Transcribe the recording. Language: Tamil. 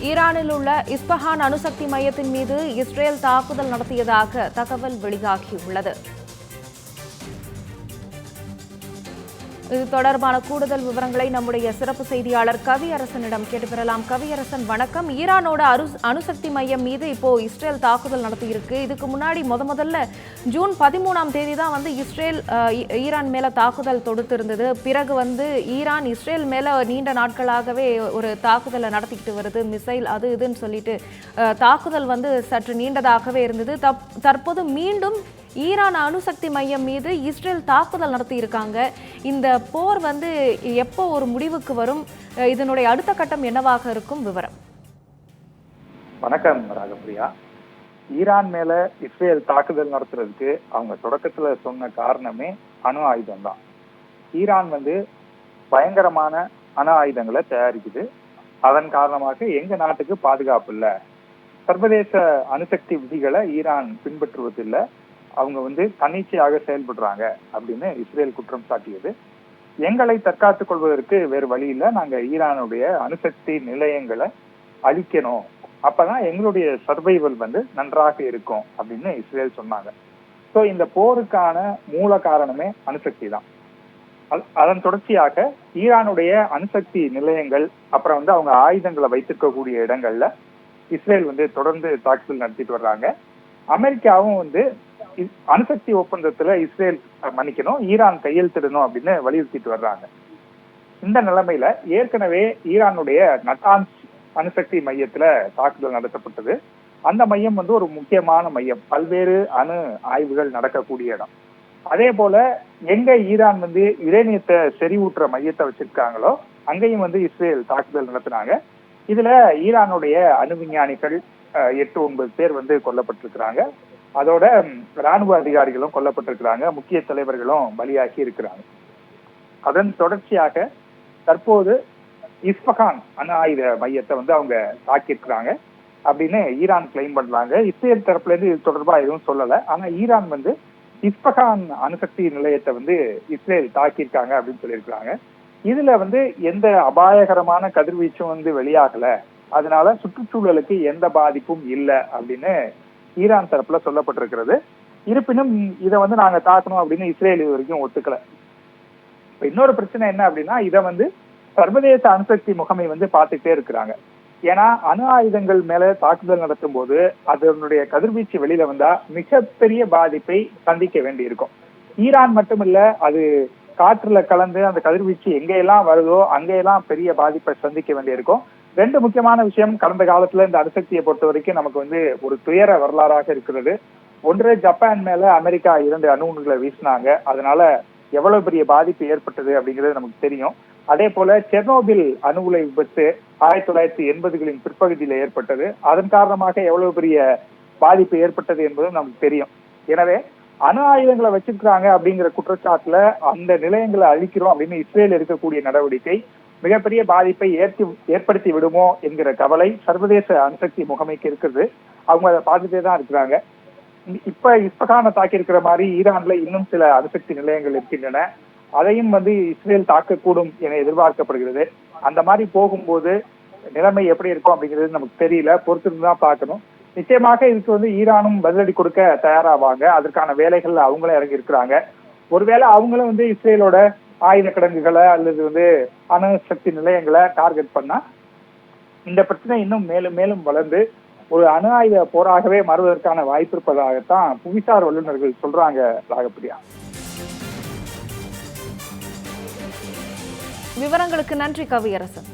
ஈரானில் உள்ள இஸ்பஹான் அணுசக்தி மையத்தின் மீது இஸ்ரேல் தாக்குதல் நடத்தியதாக தகவல் வெளியாகியுள்ளது. இது தொடர்பான கூடுதல் விவரங்களை நம்முடைய சிறப்பு செய்தியாளர் கவியரசனிடம் கேட்டு பெறலாம் கவியரசன் வணக்கம். ஈரானோட அரு அணுசக்தி மையம் மீது இப்போ இஸ்ரேல் தாக்குதல் நடத்தியிருக்கு. இதுக்கு முன்னாடி முத முதல்ல ஜூன் பதிமூணாம் தேதி தான் வந்து இஸ்ரேல் ஈரான் மேல தாக்குதல் தொடுத்திருந்தது. பிறகு வந்து ஈரான் இஸ்ரேல் மேல நீண்ட நாட்களாகவே ஒரு தாக்குதலை நடத்திக்கிட்டு வருது. மிசைல் அது இதுன்னு சொல்லிட்டு தாக்குதல் வந்து சற்று நீண்டதாகவே இருந்தது. தப்- தற்போது மீண்டும் ஈரான் அணுசக்தி மையம் மீது இஸ்ரேல் தாக்குதல் நடத்தியிருக்காங்க. இந்த போர் வந்து எப்போ ஒரு முடிவுக்கு வரும்? இதனுடைய அடுத்த கட்டம் என்னவாக இருக்கும்? விவரம். வணக்கம் ராகப்பிரியா ஈரான் மேல இஸ்ரேல் தாக்குதல் நடத்துறதுக்கு அவங்க தொடக்கத்துல சொன்ன காரணமே அணு ஆயுதம் தான். ஈரான் வந்து பயங்கரமான அணு ஆயுதங்களை தயாரிக்குது. அதன் காரணமாக எங்க நாட்டுக்கு பாதுகாப்பு இல்லை. சர்வதேச அணுசக்தி விதிகளை ஈரான் பின்பற்றுவதில்லை. அவங்க வந்து தன்னிச்சையாக செயல்படுறாங்க அப்படின்னு இஸ்ரேல் குற்றம் சாட்டியது. எங்களை தற்காத்துக் கொள்வதற்கு வேறு வழி இல்லை. நாங்க ஈரானுடைய அணுசக்தி நிலையங்களை அழிக்கணும். அப்பதான் எங்களுடைய சர்வைவல் வந்து நன்றாக இருக்கும் அப்படின்னு இஸ்ரேல் சொன்னாங்க. சோ இந்த போருக்கான மூல காரணமே அணுசக்தி தான். அதன் தொடர்ச்சியாக ஈரானுடைய அணுசக்தி நிலையங்கள் அப்புறம் வந்து அவங்க ஆயுதங்களை வைத்திருக்கக்கூடிய இடங்கள்ல இஸ்ரேல் வந்து தொடர்ந்து தாக்குதல் நடத்திட்டு வர்றாங்க. அமெரிக்காவும் வந்து அணுசக்தி ஒப்பந்தத்துல இஸ்ரேல் மன்னிக்கணும் ஈரான் கையெழுத்திடணும் அப்படின்னு வலியுறுத்திட்டு வர்றாங்க. இந்த நிலைமையில ஏற்கனவே ஈரானுடைய நட்டான்ஸ் அணுசக்தி மையத்துல தாக்குதல் நடத்தப்பட்டது. அந்த மையம் வந்து ஒரு முக்கியமான மையம். பல்வேறு அணு ஆய்வுகள் நடக்கக்கூடிய இடம். அதே போல எங்க ஈரான் வந்து யுரேனியத்தை செறிவூட்டுற மையத்தை வச்சிருக்காங்களோ அங்கேயும் வந்து இஸ்ரேல் தாக்குதல் நடத்தினாங்க. இதுல ஈரானுடைய அணு விஞ்ஞானிகள் எட்டு ஒன்பது பேர் வந்து கொல்லப்பட்டிருக்கிறாங்க. அதோட ராணுவ அதிகாரிகளும் கொல்லப்பட்டிருக்கிறாங்க. முக்கிய தலைவர்களும் பலியாகி இருக்கிறாங்க. அதன் தொடர்ச்சியாக தற்போது இஸ்பகான் அணு ஆயுத மையத்தை வந்து அவங்க தாக்கியிருக்கிறாங்க. அப்படின்னு ஈரான் கிளைம் பண்றாங்க. இஸ்ரேல் தரப்புல இருந்து இது தொடர்பா எதுவும் சொல்லல. ஆனா ஈரான் வந்து இஸ்பகான் அணுசக்தி நிலையத்தை வந்து இஸ்ரேல் தாக்கியிருக்காங்க அப்படின்னு சொல்லியிருக்கிறாங்க. இதுல வந்து எந்த அபாயகரமான கதிர்வீச்சும் வந்து வெளியாகல. அதனால சுற்றுச்சூழலுக்கு எந்த பாதிப்பும் இல்லை அப்படின்னு ஈரான் தரப்புல சொல்லப்பட்டிருக்கிறது. இருப்பினும் இதை வந்து நாங்க தாக்கணும் அப்படின்னு இஸ்ரேல் இது வரைக்கும் ஒத்துக்கல. இப்ப இன்னொரு பிரச்சனை என்ன அப்படின்னா இதை வந்து சர்வதேச அணுசக்தி முகமை வந்து பார்த்துட்டே இருக்கிறாங்க. ஏன்னா அணு ஆயுதங்கள் மேல தாக்குதல் நடத்தும் போது அதனுடைய கதிர்வீச்சு வெளியில வந்தா மிகப்பெரிய பாதிப்பை சந்திக்க வேண்டி இருக்கும் ஈரான் மட்டுமில்ல அது காற்றுல கலந்து அந்த கதிர்வீச்சு எங்கெல்லாம் வருதோ அங்கெல்லாம் பெரிய பாதிப்பை சந்திக்க வேண்டியிருக்கும். ரெண்டு முக்கியமான விஷயம் கடந்த காலத்துல இந்த அணுசக்தியை பொறுத்த வரைக்கும் நமக்கு வந்து ஒரு துயர வரலாறாக இருக்கிறது. ஒன்று ஜப்பான் மேல அமெரிக்கா இரண்டு அணுகுண்டுகளை வீசினாங்க. அதனால எவ்வளவு பெரிய பாதிப்பு ஏற்பட்டது அப்படிங்கிறது நமக்கு தெரியும். அதே போல செர்னோபில் அணு உலை விபத்து ஆயிரத்தி தொள்ளாயிரத்தி எண்பதுகளின் பிற்பகுதியில ஏற்பட்டது. அதன் காரணமாக எவ்வளவு பெரிய பாதிப்பு ஏற்பட்டது என்பதும் நமக்கு தெரியும். எனவே அணு ஆயுதங்களை வச்சிருக்கிறாங்க அப்படிங்கிற குற்றச்சாட்டுல அந்த நிலையங்களை அழிக்கிறோம் அப்படின்னு இஸ்ரேல் எடுக்கக்கூடிய நடவடிக்கை மிகப்பெரிய பாதிப்பை ஏற்றி ஏற்படுத்தி விடுமோ என்கிற கவலை சர்வதேச அணுசக்தி முகமைக்கு இருக்கிறது அவங்க அதை பார்த்துட்டே தான் இருக்கிறாங்க. இப்ப இஸ்பகான தாக்கியிருக்கிற மாதிரி ஈரான்ல இன்னும் சில அணுசக்தி நிலையங்கள் இருக்கின்றன. அதையும் வந்து இஸ்ரேல் தாக்கக்கூடும் என எதிர்பார்க்கப்படுகிறது. அந்த மாதிரி போகும்போது நிலைமை எப்படி இருக்கும் அப்படிங்கிறது நமக்கு தெரியல. பொறுத்திருந்து தான் பார்க்கணும். நிச்சயமாக இதுக்கு வந்து ஈரானும் பதிலடி கொடுக்க தயாராவாங்க. அதற்கான வேலைகள் அவங்களும் இறங்கி இருக்கிறாங்க ஒருவேளை அவங்களும் வந்து இஸ்ரேலோட ஆயுத கிடங்குகளை அல்லது வந்து அணுசக்தி நிலையங்களை டார்கெட் பண்ணா இந்த பிரச்சனை இன்னும் மேலும் மேலும் வளர்ந்து ஒரு அணு ஆயுத போராகவே மாறுவதற்கான வாய்ப்பு இருப்பதாகத்தான் புவிசார் வல்லுநர்கள் சொல்றாங்க ராகப்பிரியா. விவரங்களுக்கு நன்றி கவியரசன்.